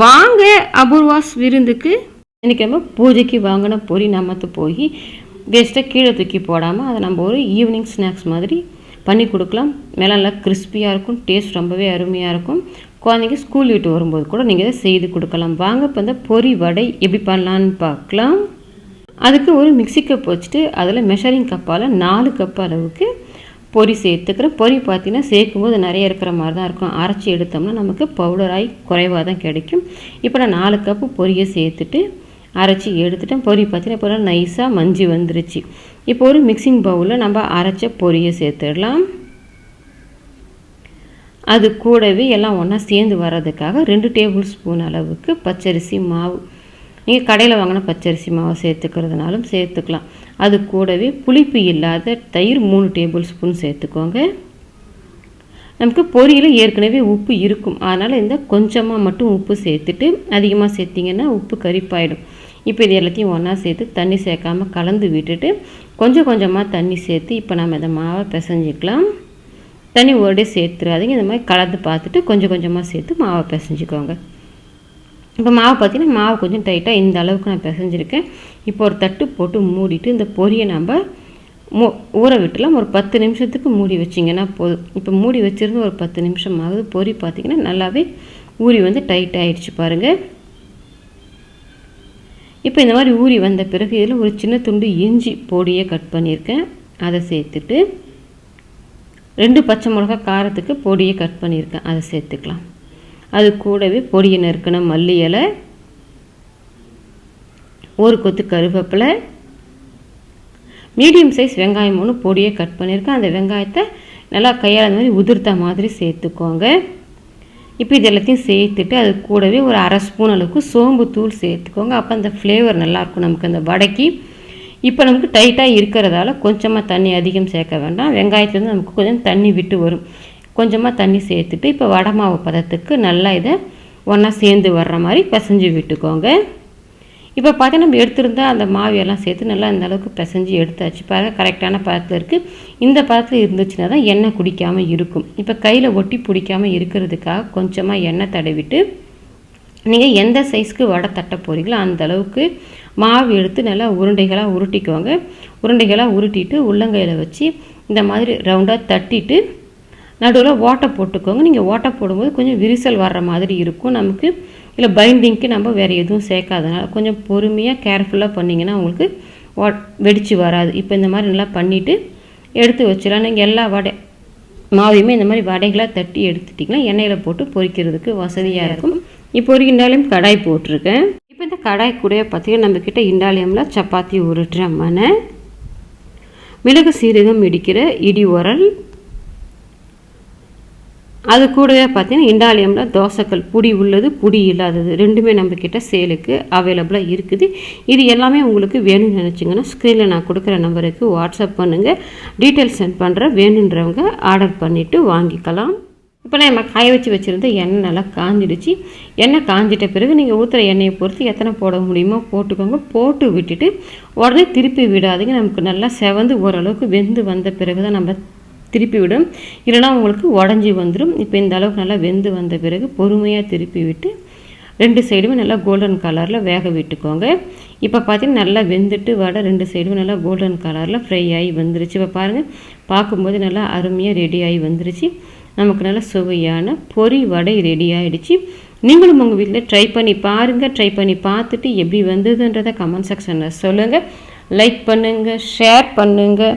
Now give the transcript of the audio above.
வாங்க அபூர்வாஸ் விருந்துக்கு. இன்றைக்கி நம்ம பூஜைக்கு வாங்கின பொரி நமத்து போய் வேஸ்ட்டாக கீழே தூக்கி போடாமல் அதை நம்ம ஒரு ஈவினிங் ஸ்நாக்ஸ் மாதிரி பண்ணி கொடுக்கலாம். மேலே நல்லா கிறிஸ்பியாக இருக்கும் டேஸ்ட் ரொம்பவே அருமையாக இருக்கும். குழந்தைங்க ஸ்கூல் விட்டு வரும்போது கூட நீங்கள் இதை செய்து கொடுக்கலாம். வாங்க இப்போ இந்த பொரி வடை எப்படி பண்ணலான்னு பார்க்கலாம். அதுக்கு ஒரு மிக்ஸி கப் வச்சுட்டு அதில் மெஷரிங் கப்பால் நாலு கப் அளவுக்கு பொரி சேர்த்துக்கிறேன் பொரி பார்த்தீங்கன்னா சேர்க்கும்போது நிறைய இருக்கிற மாதிரி தான் இருக்கும். அரைச்சி எடுத்தோம்னா நமக்கு பவுடராகி குறைவாக தான் கிடைக்கும். இப்போ நான் நாலு கப்பு பொரியை சேர்த்துட்டு அரைச்சி எடுத்துட்டேன். பொரி பார்த்தீங்கன்னா இப்போ நைஸாக மஞ்சி வந்துருச்சு. இப்போ ஒரு மிக்சிங் பவுலில் நம்ம அரைச்ச பொரியை சேர்த்துடலாம். அது கூடவே எல்லாம் ஒன்றா சேர்ந்து வர்றதுக்காக ரெண்டு டேபிள் ஸ்பூன் அளவுக்கு பச்சரிசி மாவு நீங்கள் கடையில் வாங்கின பச்சரிசி மாவை சேர்த்துக்கிறதுனாலும் சேர்த்துக்கலாம். அது கூடவே புளிப்பு இல்லாத தயிர் மூணு டேபிள் ஸ்பூன் சேர்த்துக்கோங்க. நமக்கு பொரியில் ஏற்கனவே உப்பு இருக்கும். அதனால் இந்த கொஞ்சமாக மட்டும் உப்பு சேர்த்துட்டு அதிகமாக சேர்த்திங்கன்னா உப்பு கரிப்பாயிடும். இப்போ இது எல்லாத்தையும் ஒன்றா சேர்த்து தண்ணி சேர்க்காமல் கலந்து விட்டுட்டு கொஞ்சம் கொஞ்சமாக தண்ணி சேர்த்து இப்போ நம்ம இந்த மாவை பிசைஞ்சிக்கலாம். தண்ணி ஒரே சேர்த்துறாதீங்க. இந்த மாதிரி கலந்து பார்த்துட்டு கொஞ்சம் கொஞ்சமாக சேர்த்து மாவை பிசைஞ்சிக்கோங்க. இப்போ மாவு பார்த்திங்கன்னா மாவு கொஞ்சம் டைட்டாக இந்த அளவுக்கு நான் பிசைஞ்சிருக்கேன். இப்போ ஒரு தட்டு போட்டு மூடிட்டு இந்த பொரியை நம்ம மூ ஊற விட்டுலாம் ஒரு பத்து நிமிஷத்துக்கு மூடி வச்சிங்கன்னா போதும். இப்போ மூடி வச்சுருந்து ஒரு பத்து நிமிஷம் ஆகுது பொரி பார்த்திங்கன்னா நல்லாவே ஊறி வந்து டைட் ஆகிடுச்சு பாருங்கள் இப்போ இந்த மாதிரி ஊறி வந்த பிறகு இதில் ஒரு சின்ன துண்டு இஞ்சி பொடியை கட் பண்ணியிருக்கேன். அதை சேர்த்துட்டு ரெண்டு பச்சை மிளகா காரத்துக்கு பொடியை கட் பண்ணியிருக்கேன். அதை சேர்த்துக்கலாம். அது கூடவே பொடியை நறுக்கின மல்லி இலை ஒரு கொத்து கருவேப்பிலை மீடியம் சைஸ் வெங்காயம் ஒன்று பொடியை கட் பண்ணியிருக்கேன். அந்த வெங்காயத்தை நல்லா கையால் அந்த மாதிரி உதிர்த்த மாதிரி சேர்த்துக்கோங்க. இப்போ இது எல்லாத்தையும் சேர்த்துட்டு அது கூடவே ஒரு அரை ஸ்பூன் அளவுக்கு சோம்பு தூள் சேர்த்துக்கோங்க. அப்போ அந்த ஃப்ளேவர் நல்லாயிருக்கும் நமக்கு அந்த வடைக்கு. இப்போ நமக்கு டைட்டாக இருக்கிறதால கொஞ்சமாக தண்ணி அதிகம் சேர்க்க வேண்டாம். வெங்காயத்துலேருந்து நமக்கு கொஞ்சம் தண்ணி விட்டு வரும். கொஞ்சமாக தண்ணி சேர்த்துட்டு இப்போ வடை மாவு பதத்துக்கு நல்லா இதை ஒன்றா சேர்ந்து வர்ற மாதிரி பிசைஞ்சு விட்டுக்கோங்க. இப்போ பார்த்தீங்கன்னா நம்ம எடுத்திருந்தால் அந்த மாவு எல்லாம் சேர்த்து நல்லா இந்த அளவுக்கு பிசைஞ்சு எடுத்தாச்சு. பாருங்க கரெக்டான பதத்தில் இருக்குது இந்த பதத்தில் இருந்துச்சுன்னா தான் எண்ணெய் குடிக்காமல் இருக்கும். இப்போ கையில் ஒட்டி பிடிக்காமல் இருக்கிறதுக்காக கொஞ்சமாக எண்ணெய் தடவிட்டு நீங்கள் எந்த சைஸ்க்கு வடை தட்ட போகிறீங்களோ அந்த அளவுக்கு மாவு எடுத்து நல்லா உருண்டைகளாக உருட்டிக்குவாங்க உருண்டைகளாக உருட்டிட்டு உள்ளங்கையில் வச்சு இந்த மாதிரி ரவுண்டாக தட்டிட்டு நடுவில் ஓட்டை போட்டுக்கோங்க. நீங்கள் ஓட்டை போடும்போது கொஞ்சம் விரிசல் வர்ற மாதிரி இருக்கும் நமக்கு. இல்லை பைண்டிங்க்கு நம்ம வேறு எதுவும் சேர்க்காதனால கொஞ்சம் பொறுமையாக கேர்ஃபுல்லாக பண்ணிங்கன்னா உங்களுக்கு வெடித்து வராது. இப்போ இந்த மாதிரி நல்லா பண்ணிவிட்டு எடுத்து வச்சிடலாம். நீங்கள் எல்லா வடை மாவையுமே இந்த மாதிரி வடைகளாக தட்டி எடுத்துட்டிங்கன்னா எண்ணெயில் போட்டு பொரிக்கிறதுக்கு வசதியாக இருக்கும். இப்போ ஒரு இண்டாலியம் கடாய் போட்டிருக்கேன். இப்போ இந்த கடாய் கூட பார்த்தீங்கன்னா நம்மக்கிட்ட இண்டாலியமில் சப்பாத்தி உருட்டுற மனை மிளகு சீரகம் இடிக்கிற இடி உரல் அது கூடவே பார்த்தீங்கன்னா இண்டாலியமில் தோசைக்கல் புடி உள்ளது புடி இல்லாதது. ரெண்டுமே நம்மக்கிட்ட சேலுக்கு அவைலபிளாக இருக்குது. இது எல்லாமே உங்களுக்கு வேணும்னு நினச்சிங்கன்னா ஸ்க்ரீனில் நான் கொடுக்குற நம்பருக்கு வாட்ஸ்அப் பண்ணுங்கள் டீட்டெயில்ஸ் சென்ட் பண்ணுற வேணுன்றவங்க ஆர்டர் பண்ணிவிட்டு வாங்கிக்கலாம். இப்போ நம்ம காய வச்சு வச்சுருந்த எண்ணெய் நல்லா காஞ்சிடுச்சு. எண்ணெய் காஞ்சிட்ட பிறகு நீங்கள் ஊற்றுற எண்ணெயை பொறுத்து எத்தனை போட முடியுமோ போட்டுக்கோங்க. போட்டு விட்டுட்டு உடனே திருப்பி விடாதீங்க. நமக்கு நல்லா செவந்து ஓரளவுக்கு வெந்து வந்த பிறகு தான் நம்ம திருப்பி விடும் இல்லைனா உங்களுக்கு உடஞ்சி வந்துடும் இப்போ இந்த அளவுக்கு நல்லா வெந்து வந்த பிறகு பொறுமையாக திருப்பி விட்டு ரெண்டு சைடுமே நல்லா கோல்டன் கலரில் வேக விட்டுக்கோங்க. இப்போ பார்த்தீங்கன்னா நல்லா வெந்துட்டு வடை ரெண்டு சைடுமே நல்லா கோல்டன் கலரில் ஃப்ரை ஆகி வந்துருச்சு. இப்போ பாருங்கள் பார்க்கும்போது நல்லா அருமையாக ரெடி ஆகி வந்துருச்சு. நமக்கு நல்லா சுவையான பொரி வடை ரெடி ஆகிடுச்சு நீங்களும் உங்கள் வீட்டில் ட்ரை பண்ணி பாருங்கள் ட்ரை பண்ணி பார்த்துட்டு எப்படி வந்ததுன்றதை கமெண்ட் செக்ஷனில் சொல்லுங்கள் லைக் பண்ணுங்கள் ஷேர் பண்ணுங்கள்